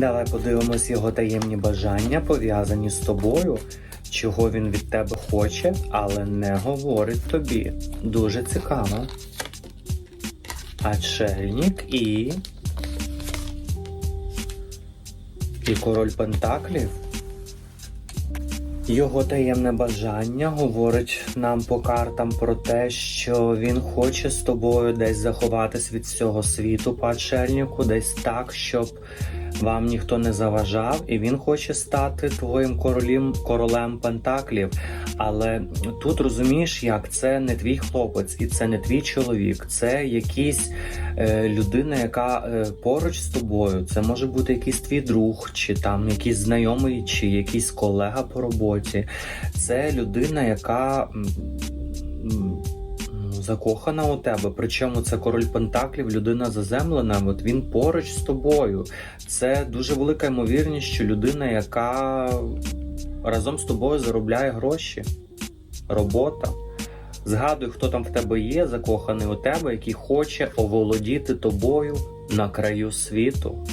Давай подивимось його таємні бажання, пов'язані з тобою, чого він від тебе хоче, але не говорить тобі. Дуже цікаво. Ачельник і. І король Пентаклів. Його таємне бажання говорить нам по картам про те, що він хоче з тобою десь заховатись від всього світу по отшельнику, десь так, щоб вам ніхто не заважав, і він хоче стати твоїм королем, королем Пентаклів. Але тут розумієш, як це не твій хлопець і це не твій чоловік, це якийсь е, людина, яка е, поруч з тобою. Це може бути якийсь твій друг, чи там якийсь знайомий, чи якийсь колега по роботі. Це людина, яка. Закохана у тебе, причому це король Пентаклів, людина заземлена, от він поруч з тобою. Це дуже велика ймовірність, що людина, яка разом з тобою заробляє гроші, робота. Згадуй, хто там в тебе є, закоханий у тебе, який хоче оволодіти тобою на краю світу.